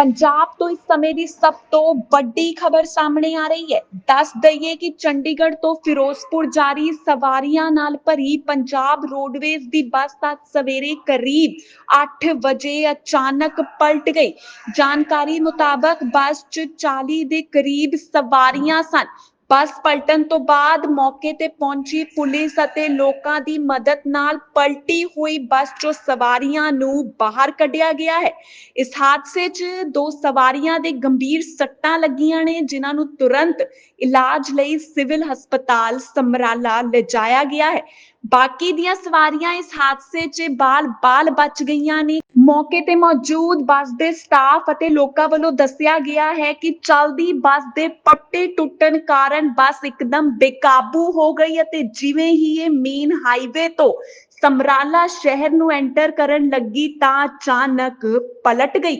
ਪੰਜਾਬ ਤੋਂ ਇਸ ਸਮੇਂ ਦੀ ਸਭ ਤੋਂ ਵੱਡੀ ਖਬਰ ਸਾਹਮਣੇ ਆ ਰਹੀ ਹੈ। ਦੱਸ ਦਈਏ ਕਿ ਚੰਡੀਗੜ੍ਹ ਤੋਂ ਫਿਰੋਜ਼ਪੁਰ ਜਾਰੀ ਸਵਾਰੀਆਂ ਨਾਲ ਭਰੀ ਪੰਜਾਬ ਰੋਡਵੇਜ਼ ਦੀ ਬੱਸ ਅੱਜ ਸਵੇਰੇ ਕਰੀਬ 8 ਵਜੇ ਅਚਾਨਕ ਪਲਟ ਗਈ। ਜਾਣਕਾਰੀ ਮੁਤਾਬਕ ਬੱਸ 'ਚ 40 ਦੇ ਕਰੀਬ ਸਵਾਰੀਆਂ ਸਨ। ਬੱਸ ਪਲਟਣ ਤੋਂ ਬਾਅਦ ਮੌਕੇ ਤੇ ਪਹੁੰਚੀ ਪੁਲਿਸ ਅਤੇ ਲੋਕਾਂ ਦੀ ਮਦਦ ਨਾਲ ਪਲਟੀ ਹੋਈ ਬੱਸ 'ਚੋਂ ਸਵਾਰੀਆਂ ਨੂੰ ਬਾਹਰ ਕੱਢਿਆ ਗਿਆ ਹੈ। ਇਸ ਹਾਦਸੇ 'ਚ ਦੋ ਸਵਾਰੀਆਂ ਦੇ ਗੰਭੀਰ ਸੱਟਾਂ ਲੱਗੀਆਂ ਨੇ, ਜਿਨ੍ਹਾਂ ਨੂੰ ਤੁਰੰਤ ਇਲਾਜ ਲਈ ਸਿਵਲ ਹਸਪਤਾਲ ਸਮਰਾਲਾ ਲਿਜਾਇਆ ਗਿਆ ਹੈ। ਬਾਕੀ ਦੀਆਂ ਸਵਾਰੀਆਂ ਇਸ ਹਾਦਸੇ 'ਚ ਬਾਲ-ਬਾਲ ਬਚ ਗਈਆਂ ਨੇ। ਮੌਕੇ ਤੇ ਮੌਜੂਦ ਬੱਸ ਦੇ ਸਟਾਫ ਅਤੇ ਲੋਕਾਂ ਵੱਲੋਂ ਦੱਸਿਆ ਗਿਆ ਹੈ ਕਿ ਚਲਦੀ ਬੱਸ ਦੇ ਪੱਟੇ ਟੁੱਟਣ ਕਾਰਨ ਬੱਸ ਇੱਕਦਮ ਬੇਕਾਬੂ ਹੋ ਗਈ ਅਤੇ ਜਿਵੇਂ ਹੀ ਇਹ ਮੇਨ ਹਾਈਵੇ ਤੋਂ ਸਮਰਾਲਾ ਸ਼ਹਿਰ ਨੂੰ ਐਂਟਰ ਕਰਨ ਲੱਗੀ ਤਾਂ ਅਚਾਨਕ ਪਲਟ ਗਈ।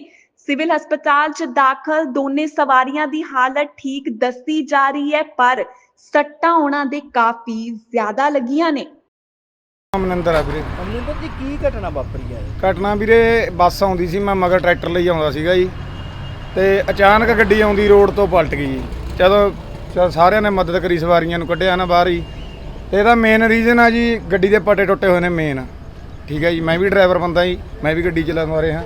ਸਿਵਲ ਹਸਪਤਾਲ 'ਚ ਦਾਖਲ ਦੋਨੇ ਸਵਾਰੀਆਂ ਦੀ ਹਾਲਤ ਠੀਕ ਦੱਸੀ ਜਾ ਰਹੀ ਹੈ ਪਰ ਸੱਟਾਂ ਉਹਨਾਂ ਦੇ ਕਾਫੀ ਜ਼ਿਆਦਾ ਲੱਗੀਆਂ ਨੇ। ਮਨਿੰਦਰ ਆ ਵੀਰੇ। ਅਮਰਿੰਦਰ ਜੀ ਕੀ ਘਟਨਾ ਵਾਪਰੀ ਹੈ? ਘਟਨਾ ਵੀਰੇ ਬੱਸ ਆਉਂਦੀ ਸੀ ਮੈਂ ਮਗਰ ਟਰੈਕਟਰ ਲਈ ਆਉਂਦਾ ਸੀਗਾ ਜੀ। ਤੇ ਅਚਾਨਕ ਗੱਡੀ ਆਉਂਦੀ ਰੋਡ ਤੋਂ ਪਲਟ ਗਈ ਜੀ। ਜਦੋਂ ਚਲ ਸਾਰਿਆਂ ਨੇ ਮਦਦ ਕਰੀ ਸਵਾਰੀਆਂ ਨੂੰ ਕੱਢਿਆ ਨਾ ਬਾਹਰ ਹੀ। ਇਹਦਾ ਮੇਨ ਰੀਜ਼ਨ ਆ ਜੀ ਗੱਡੀ ਦੇ ਪੱਟੇ ਟੁੱਟੇ ਹੋਏ ਨੇ ਮੇਨ ਠੀਕ ਹੈ ਜੀ ਮੈਂ ਵੀ ਡਰਾਈਵਰ ਬੰਦਾ ਜੀ ਮੈਂ ਵੀ ਗੱਡੀ ਚਲਾਉਂਦਾ ਰਿਹਾ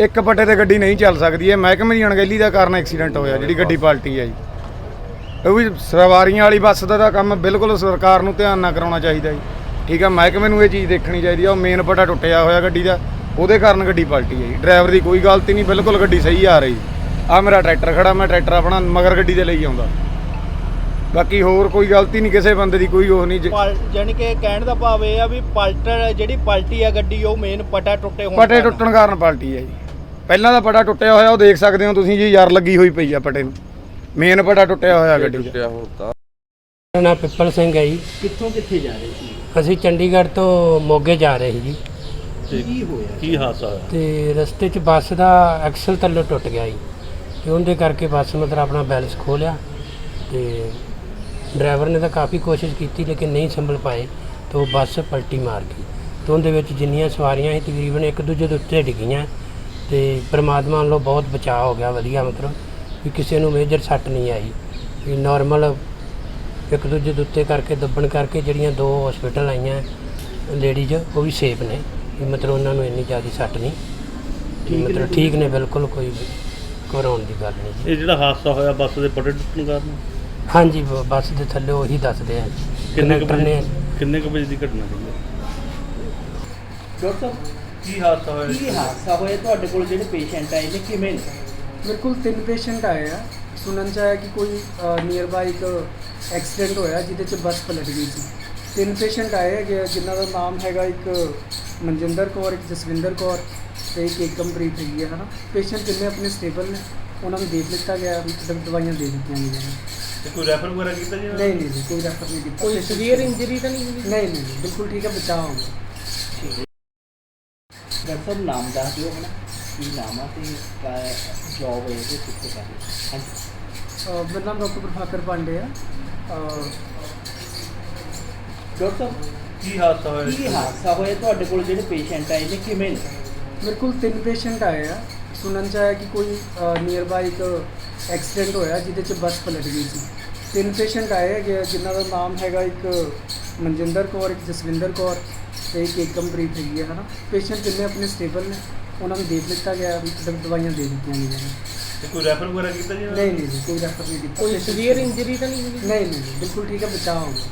ਇੱਕ ਪੱਟੇ ਤੇ ਗੱਡੀ ਨਹੀਂ ਚੱਲ ਸਕਦੀ ਇਹ ਮਹਿਕਮੇ ਦੀ ਅਣਗਹਿਲੀ ਦਾ ਕਾਰਨ ਐਕਸੀਡੈਂਟ ਹੋਇਆ ਜਿਹੜੀ ਗੱਡੀ ਪਲਟੀ ਹੈ ਜੀ। ਉਹ ਵੀ ਸਵਾਰੀਆਂ ਵਾਲੀ ਬੱਸ ਦਾ ਤਾਂ ਕੰਮ ਬਿਲਕੁਲ ਸਰਕਾਰ ਨੂੰ ਧਿਆਨ ਨਾਲ ਕਰਾਉਣਾ ਚਾਹੀਦਾ ਜੀ। ਠੀਕ ਆ ਮਹਿਕਮੇ ਨੂੰ ਇਹ ਚੀਜ਼ ਦੇਖਣੀ ਚਾਹੀਦੀ ਆ ਉਹ ਮੇਨ ਪੱਟਾ ਟੁੱਟਿਆ ਹੋਇਆ ਗੱਡੀ ਦਾ ਉਹਦੇ ਕਾਰਨ ਗੱਡੀ ਪਲਟੀ ਹੈ ਜੀ। ਡਰਾਈਵਰ ਦੀ ਕੋਈ ਗਲਤੀ ਨਹੀਂ ਬਿਲਕੁਲ ਗੱਡੀ ਸਹੀ ਆ ਰਹੀ। ਆ ਮੇਰਾ ਟਰੈਕਟਰ ਖੜਾ ਮੈਂ ਟਰੈਕਟਰ ਆਪਣਾ ਮਗਰ ਗੱਡੀ ਦੇ ਲਈ ਆਉਂਦਾ। ਬਾਕੀ ਹੋਰ ਕੋਈ ਗਲਤੀ ਨਹੀਂ ਕਿਸੇ ਬੰਦੇ ਦੀ ਕੋਈ ਉਹ ਨਹੀਂ ਜ- ਜਾਨੀ ਕਿ ਕਹਿਣ ਦਾ ਭਾਵ ਇਹ ਆ ਵੀ ਪਲਟਰ ਜਿਹੜੀ ਪਲਟੀ ਆ ਗੱਡੀ ਉਹ ਮੇਨ ਪਟਾ ਟੁੱਟੇ ਹੋਣ ਪੱਟੇ ਕਾਰਨ। ਟੁੱਟਣ ਕਾਰਨ ਪਲਟੀ ਹੈ ਜੀ। ਪਹਿਲਾਂ ਦਾ ਪੱਟਾ ਟੁੱਟਿਆ ਹੋਇਆ ਉਹ ਦੇਖ ਸਕਦੇ ਹੋ ਤੁਸੀਂ ਜੀ ਯਾਰ ਲੱਗੀ ਹੋਈ ਪਈ ਆ ਪੱਟੇ ਨੂੰ। ਮੇਨ ਪੱਟਾ ਟੁੱਟਿਆ ਹੋਇਆ ਗੱਡੀ ਦਾ। ਮੇਰਾ ਨਾਮ ਪਿੱਪਲ ਸਿੰਘ ਹੈ ਜੀ। ਕਿੱਥੋਂ ਕਿੱਥੇ ਜਾ ਰਹੇ ਸੀ? ਅਸੀਂ ਚੰਡੀਗੜ੍ਹ ਤੋਂ ਮੋਗੇ ਜਾ ਰਹੇ ਸੀ ਜੀ। ਕੀ ਹੋਇਆ? ਕੀ ਹਾਦਸਾ ਹੋਇਆ? ਤੇ ਰਸਤੇ 'ਚ ਬੱਸ ਦਾ ਐਕਸਲ ਥੱਲੇ ਟੁੱਟ ਗਿਆ ਜੀ। ਤੇ ਉਹਦੇ ਕਰਕੇ ਬੱਸ ਮਤਲਬ ਆਪਣਾ ਬੈਲੈਂਸ ਖੋ ਲਿਆ। ਤੇ ਡਰਾਈਵਰ ਨੇ ਤਾਂ ਕਾਫੀ ਕੋਸ਼ਿਸ਼ ਕੀਤੀ ਲੇਕਿਨ ਨਹੀਂ ਸੰਭਲ ਪਾਏ ਤੇ ਉਹ ਬੱਸ ਪਲਟੀ ਮਾਰ ਗਈ। ਤੇ ਉਹਦੇ ਵਿੱਚ ਜਿੰਨੀਆਂ ਸਵਾਰੀਆਂ ਸੀ ਤਕਰੀਬਨ ਇੱਕ ਦੂਜੇ ਦੇ ਉੱਤੇ ਡਿੱਗੀਆਂ ਤੇ ਪ੍ਰਮਾਤਮਾ ਵੱਲੋਂ ਬਹੁਤ ਬਚਾਅ ਹੋ ਗਿਆ ਵਧੀਆ ਮਤਲਬ ਵੀ ਕਿਸੇ ਨੂੰ ਮੇਜਰ ਸੱਟ ਨਹੀਂ ਆਈ। ਵੀ ਨਾਰਮਲ ਇੱਕ ਦੂਜੇ ਦੇ ਉੱਤੇ ਕਰਕੇ ਦੱਬਣ ਕਰਕੇ ਜਿਹੜੀਆਂ ਦੋ ਹਸਪੀਟਲ ਆਈਆਂ ਲੇਡੀਜ਼ ਉਹ ਵੀ ਸੇਫ ਨੇ। ਵੀ ਮਤਲਬ ਉਹਨਾਂ ਨੂੰ ਇੰਨੀ ਜ਼ਿਆਦਾ ਸੱਟ ਨਹੀਂ। ਵੀ ਮਤਲਬ ਠੀਕ ਨੇ ਬਿਲਕੁਲ ਕੋਈ ਘਬਰਾਉਣ ਦੀ ਗੱਲ ਨਹੀਂ ਜੀ। ਇਹ ਜਿਹੜਾ ਹਾਦਸਾ ਹੋਇਆ ਬੱਸ ਦੇ ਪੱਟੇ ਟੁੱਟਣ ਕਾਰਨ? ਹਾਂਜੀ ਬ- ਬੱਸ ਦੇ ਥੱਲੇ ਉਹੀ ਦੱਸਦੇ ਆ। ਕਿੰਨੇ ਕੁ ਕੰਡਕਟਰ ਨੇ ਵਜੇ ਕਿੰਨੇ ਕੁ ਵਜੇ ਦੀ ਘਟਨਾ ਹੈ ਡਾਕਟਰ ਕੀ ਹਾਦਸਾ ਹੋਇਆ? ਕੀ ਹਾਦਸਾ ਹੋਇਆ? ਤੁਹਾਡੇ ਕੋਲ ਜਿਹੜੇ ਪੇਸ਼ੈਂਟ ਆਏ ਨੇ ਕਿਵੇਂ ਨੇ? ਮੇਰੇ ਕੋਲ ਤਿੰਨ ਪੇਸ਼ੈਂਟ ਆਏ ਆ। ਸੁਣਨ ਚ ਆਇਆ ਕਿ ਕੋਈ ਨੀਅਰ ਬਾਈ ਇੱਕ ਐਕਸੀਡੈਂਟ ਹੋਇਆ ਜਿਹਦੇ ਚ ਬੱਸ ਪਲਟ ਗਈ ਸੀ। ਤਿੰਨ ਪੇਸ਼ੈਂਟ ਆਏ ਹੈਗੇ ਆ, ਜਿਨ੍ਹਾਂ ਦਾ ਨਾਮ ਹੈਗਾ ਇੱਕ ਮਨਜਿੰਦਰ ਕੌਰ ਇੱਕ ਜਸਵਿੰਦਰ ਕੌਰ ਤੇ ਇੱਕ ਏਕਮਪ੍ਰੀਤ ਹੈਗੀ ਹੈ ਹਨਾ। ਪੇਸ਼ੈਂਟ ਤਿੰਨੇ ਆਪਣੇ ਸਟੇਬਲ ਨੇ ਉਹਨਾਂ ਨੂੰ ਦੇਖ ਲਿੱਤਾ ਗਿਆ ਮਤਲਬ ਦਵਾਈਆਂ ਦੇ ਦਿੱਤੀਆਂ ਗਈਆਂ ਨੇ। ਤੇ ਕੋਈ ਰੈਫਰ ਵਗੈਰਾ ਕੀਤਾ ਜੀ? ਨਹੀਂ ਨਹੀਂ ਜੀ, ਕੋਈ ਰੈਫਰ ਨਹੀਂ ਕੀਤਾ। ਕੋਈ ਸੀਵੀਅਰ ਇੰਜਰੀ ਤਾਂ ਨਹੀਂ ਹੋਈ? ਨਹੀਂ ਨਹੀਂ ਬਿਲਕੁਲ ਠੀਕ ਹੈ ਬਚਾਅ ਹੋ। ਗਿਆ ਡਾਕਟਰ ਸਾਹਿਬ ਨਾਮ ਦੱਸ ਦਿਓ ਹਨਾ ਕੀ ਨਾਮ ਆ ਤੇ ਜੌਬ ਹੈ ਇਹ ਕਿੱਥੇ ਕਰ ਰਹੇ ਹਾਂਜੀ। ਅਹ, ਮੇਰਾ ਨਾਮ ਡਾਕਟਰ ਪ੍ਰਭਾਕਰ ਪਾਂਡੇ ਆ। ਅਹ, ਡਾਕਟਰ ਸਾਹਿਬ ਕੀ ਹਾਦਸਾ ਹੋਇਆ ਕੀ ਹਾਦਸਾ ਹੋਇਆ? ਤੁਹਾਡੇ ਕੋਲ ਜਿਹੜੇ ਪੇਸ਼ੈਂਟ ਆਏ ਨੇ ਕਿਵੇਂ ਨੇ? ਮੇਰੇ ਕੋਲ ਤਿੰਨ ਪੇਸ਼ੈਂਟ ਆਏ ਆ। ਸੁਣਨ ਚ ਆਇਆ ਕਿ ਕੋਈ ਨੀਅਰ ਬਾਈ ਇੱਕ ਐਕਸੀਡੈਂਟ ਹੋਇਆ ਜਿਹਦੇ ਚ ਬੱਸ ਪਲਟ ਗਈ ਸੀ। ਤਿੰਨ ਪੇਸ਼ੈਂਟ ਆਏ ਹੈਗੇ ਆ, ਜਿਨ੍ਹਾਂ ਦਾ ਨਾਮ ਹੈਗਾ ਇੱਕ ਮਨਜਿੰਦਰ ਕੌਰ ਇੱਕ ਜਸਵਿੰਦਰ ਕੌਰ ਤੇ ਇੱਕ ਏਕਮਪ੍ਰੀਤ ਹੈਗੀ ਹੈ ਹਨਾ? ਪੇਸ਼ੈਂਟ ਤਿੰਨੇ ਆਪਣੇ ਸਟੇਬਲ ਨੇ ਉਹਨਾਂ ਨੂੰ ਦੇਖ ਲਿੱਤਾ ਗਿਆ ਮਤਲਬ ਦਵਾਈਆਂ ਦੇ ਦਿੱਤੀਆਂ ਗਈਆਂ ਨੇ। ਤੇ ਕੋਈ ਰੈਫਰ ਵਗੈਰਾ ਕੀਤਾ ਜੀ ਨਹੀਂ ਨਹੀਂ ਜੀ, ਕੋਈ ਰੈਫਰ ਨਹੀਂ ਕੀਤਾ। ਕੋਈ Patient- ਸੀਵੀਅਰ ਇੰਜਰੀ ਤਾਂ ਨਹੀਂ ਹੋਈ? ਨਹੀਂ ਨਹੀਂ ਬਿਲਕੁਲ ਠੀਕ ਹੈ ਬਚਾਅ ਹੋ ਗਿਆ।